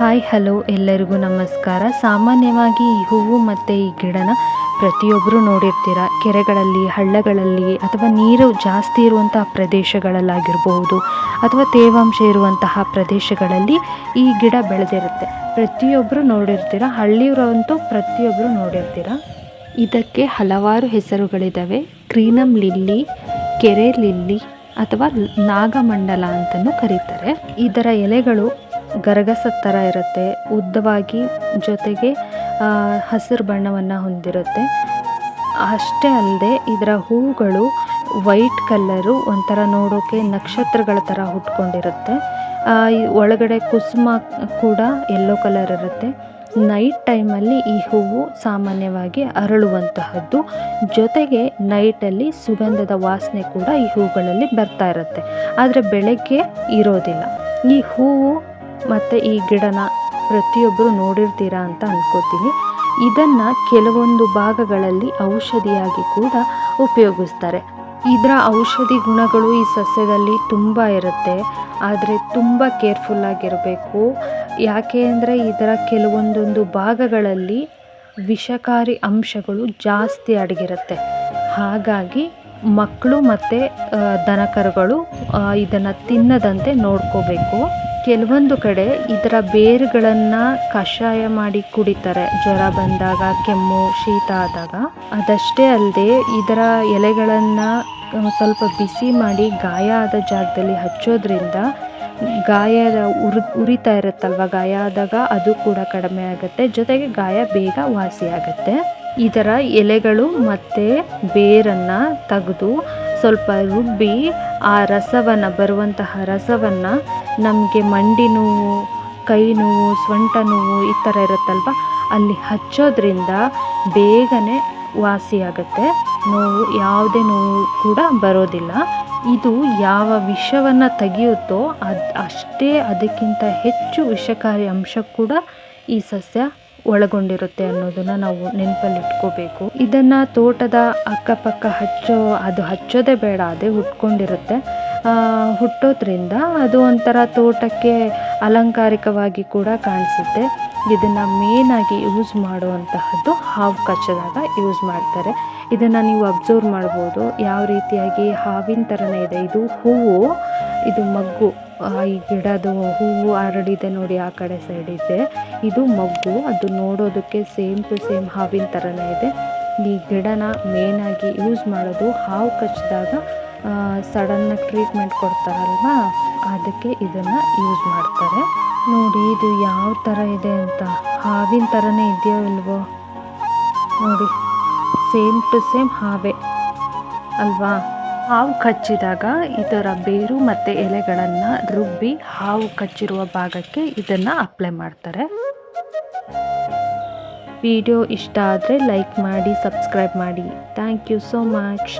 Hi, hello, ಎಲ್ಲರಿಗೂ ನಮಸ್ಕಾರ. ಸಾಮಾನ್ಯವಾಗಿ ಈ ಹೂವು ಮತ್ತು ಈ ಗಿಡನ ಪ್ರತಿಯೊಬ್ಬರು ನೋಡಿರ್ತೀರ. ಕೆರೆಗಳಲ್ಲಿ, ಹಳ್ಳಗಳಲ್ಲಿ ಅಥವಾ ನೀರು ಜಾಸ್ತಿ ಇರುವಂತಹ ಪ್ರದೇಶಗಳಲ್ಲಾಗಿರಬಹುದು ಅಥವಾ ತೇವಾಂಶ ಇರುವಂತಹ ಪ್ರದೇಶಗಳಲ್ಲಿ ಈ ಗಿಡ ಬೆಳೆದಿರುತ್ತೆ. ಪ್ರತಿಯೊಬ್ಬರು ನೋಡಿರ್ತೀರ. ಹಳ್ಳಿಯವರಂತೂ ಪ್ರತಿಯೊಬ್ಬರು ನೋಡಿರ್ತೀರ. ಇದಕ್ಕೆ ಹಲವಾರು ಹೆಸರುಗಳಿದ್ದಾವೆ ಕ್ರೀನಮ್ ಲಿಲ್ಲಿ, ಕೆರೆ ಲಿಲ್ಲಿ ಅಥವಾ ನಾಗಮಂಡಲ ಅಂತಲೂ ಕರೀತಾರೆ. ಇದರ ಎಲೆಗಳು ಗರಗಸದ ಥರ ಇರುತ್ತೆ, ಉದ್ದವಾಗಿ ಜೊತೆಗೆ ಹಸಿರು ಬಣ್ಣವನ್ನು ಹೊಂದಿರುತ್ತೆ. ಅಷ್ಟೇ ಅಲ್ಲದೆ ಇದರ ಹೂಗಳು ವೈಟ್ ಕಲ್ಲರು ಒಂಥರ ನೋಡೋಕೆ ನಕ್ಷತ್ರಗಳ ಥರ ಹುಟ್ಕೊಂಡಿರುತ್ತೆ. ಒಳಗಡೆ ಕುಸುಮ ಕೂಡ ಯೆಲ್ಲೋ ಕಲರ್ ಇರುತ್ತೆ. ನೈಟ್ ಟೈಮಲ್ಲಿ ಈ ಹೂವು ಸಾಮಾನ್ಯವಾಗಿ ಅರಳುವಂತಹದ್ದು. ಜೊತೆಗೆ ನೈಟಲ್ಲಿ ಸುಗಂಧದ ವಾಸನೆ ಕೂಡ ಈ ಹೂಗಳಲ್ಲಿ ಬರ್ತಾ ಇರುತ್ತೆ. ಆದರೆ ಬೆಳಗ್ಗೆ ಇರೋದಿಲ್ಲ. ಈ ಹೂವು ಮತ್ತು ಈ ಗಿಡನ ಪ್ರತಿಯೊಬ್ಬರು ನೋಡಿರ್ತೀರಾ ಅಂತ ಅಂದ್ಕೋತೀನಿ ಇದನ್ನು ಕೆಲವೊಂದು ಭಾಗಗಳಲ್ಲಿ ಔಷಧಿಯಾಗಿ ಕೂಡ ಉಪಯೋಗಿಸ್ತಾರೆ. ಇದರ ಔಷಧಿ ಗುಣಗಳು ಈ ಸಸ್ಯದಲ್ಲಿ ತುಂಬ ಇರುತ್ತೆ. ಆದರೆ ತುಂಬ ಕೇರ್ಫುಲ್ಲಾಗಿರಬೇಕು ಯಾಕೆ ಅಂದರೆ ಇದರ ಕೆಲವೊಂದೊಂದು ಭಾಗಗಳಲ್ಲಿ ವಿಷಕಾರಿ ಅಂಶಗಳು ಜಾಸ್ತಿ ಅಡಗಿರುತ್ತೆ. ಹಾಗಾಗಿ ಮಕ್ಕಳು ಮತ್ತು ದನಕರುಗಳು ಇದನ್ನು ತಿನ್ನದಂತೆ ನೋಡ್ಕೋಬೇಕು. ಕೆಲವೊಂದು ಕಡೆ ಇದರ ಬೇರುಗಳನ್ನು ಕಷಾಯ ಮಾಡಿ ಕುಡಿತಾರೆ. ಜ್ವರ ಬಂದಾಗ, ಕೆಮ್ಮು, ಶೀತ ಆದಾಗ. ಅದಷ್ಟೇ ಅಲ್ಲದೆ ಇದರ ಎಲೆಗಳನ್ನು ಸ್ವಲ್ಪ ಬಿಸಿ ಮಾಡಿ ಗಾಯ ಆದ ಜಾಗದಲ್ಲಿ ಹಚ್ಚೋದ್ರಿಂದ ಗಾಯದ ಉರಿ, ಉರಿತಾ ಇರುತ್ತಲ್ವ? ಗಾಯ ಆದಾಗ ಅದು ಕೂಡ ಕಡಿಮೆ ಆಗುತ್ತೆ. ಜೊತೆಗೆ ಗಾಯ ಬೇಗ ವಾಸಿಯಾಗುತ್ತೆ. ಇದರ ಎಲೆಗಳು ಮತ್ತು ಬೇರನ್ನು ತೆಗೆದು ಸ್ವಲ್ಪ ರುಬ್ಬಿ ಆ ರಸವನ್ನು, ಬರುವಂತಹ ರಸವನ್ನು ನಮಗೆ ಮಂಡಿ ನೋವು, ಕೈ ನೋವು, ಸೊಂಟ ನೋವು ಈ ಥರ ಇರುತ್ತಲ್ವ? ಅಲ್ಲಿ ಹಚ್ಚೋದ್ರಿಂದ ಬೇಗನೆ ವಾಸಿಯಾಗುತ್ತೆ. ನೋವು, ಯಾವುದೇ ನೋವು ಕೂಡ ಬರೋದಿಲ್ಲ. ಇದು ಯಾವ ವಿಷವನ್ನು ತೆಗೆಯುತ್ತೋ ಅದು, ಅಷ್ಟೇ ಅದಕ್ಕಿಂತ ಹೆಚ್ಚು ವಿಷಕಾರಿ ಅಂಶ ಕೂಡ ಈ ಸಸ್ಯ ಒಳಗೊಂಡಿರುತ್ತೆ ಅನ್ನೋದನ್ನ ನಾವು ನೆನಪಲ್ಲಿ ಇಟ್ಕೋಬೇಕು ಇದನ್ನು ತೋಟದ ಅಕ್ಕಪಕ್ಕ ಹಚ್ಚೋ, ಅದು ಹಚ್ಚೋದೇ ಬೇಡ, ಅದೇ ಹುಟ್ಕೊಂಡಿರುತ್ತೆ. ಹುಟ್ಟೋದ್ರಿಂದ ಅದು ಒಂಥರ ತೋಟಕ್ಕೆ ಅಲಂಕಾರಿಕವಾಗಿ ಕೂಡ ಕಾಣಿಸುತ್ತೆ. ಇದನ್ನು ಮೇನಾಗಿ ಯೂಸ್ ಮಾಡುವಂತಹದ್ದು ಹಾವು ಕಚ್ಚದಾಗ ಯೂಸ್ ಮಾಡ್ತಾರೆ. ಇದನ್ನು ನೀವು ಅಬ್ಸರ್ವ್ ಮಾಡ್ಬೋದು. ಯಾವ ರೀತಿಯಾಗಿ ಹಾವಿನ ಥರನೇ ಇದೆ. ಇದು ಹೂವು. ಇದು ಮಗ್ಗು. ಈ ಗಿಡದು ಹೂವು ಹರಡಿದೆ ನೋಡಿ ಆ ಕಡೆ ಸೈಡ್ ಇದೆ. ಇದು ಮಗ್ಗು. ಅದು ನೋಡೋದಕ್ಕೆ ಸೇಮ್ ಟು ಸೇಮ್ ಹಾವಿನ ಥರನೇ ಇದೆ. ಈ ಗಿಡನ ಮೇನಾಗಿ ಯೂಸ್ ಮಾಡೋದು ಹಾವು ಕಚ್ಚಿದಾಗ ಸಡನ್ನಾಗಿ ಟ್ರೀಟ್ಮೆಂಟ್ ಕೊಡ್ತಾರಲ್ವಾ? ಅದಕ್ಕೆ ಇದನ್ನು ಯೂಸ್ ಮಾಡ್ತಾರೆ. ನೋಡಿ ಇದು ಯಾವ ಥರ ಇದೆ ಅಂತ. ಹಾವಿನ ಥರನೇ ಇದೆಯೋ ಇಲ್ವೋ? ನೋಡಿ. ಸೇಮ್ ಟು ಸೇಮ್ ಹಾವೇ. ಅಲ್ವಾ? ಹಾವು ಕಚ್ಚಿದಾಗ ಇದರ ಬೇರು ಮತ್ತು ಎಲೆಗಳನ್ನು ರುಬ್ಬಿ ಹಾವು ಕಚ್ಚಿರುವ ಭಾಗಕ್ಕೆ ಇದನ್ನು ಅಪ್ಲೈ ಮಾಡ್ತಾರೆ. ವಿಡಿಯೋ ಇಷ್ಟ ಆದರೆ ಲೈಕ್ ಮಾಡಿ, ಸಬ್ಸ್ಕ್ರೈಬ್ ಮಾಡಿ. Thank you so much.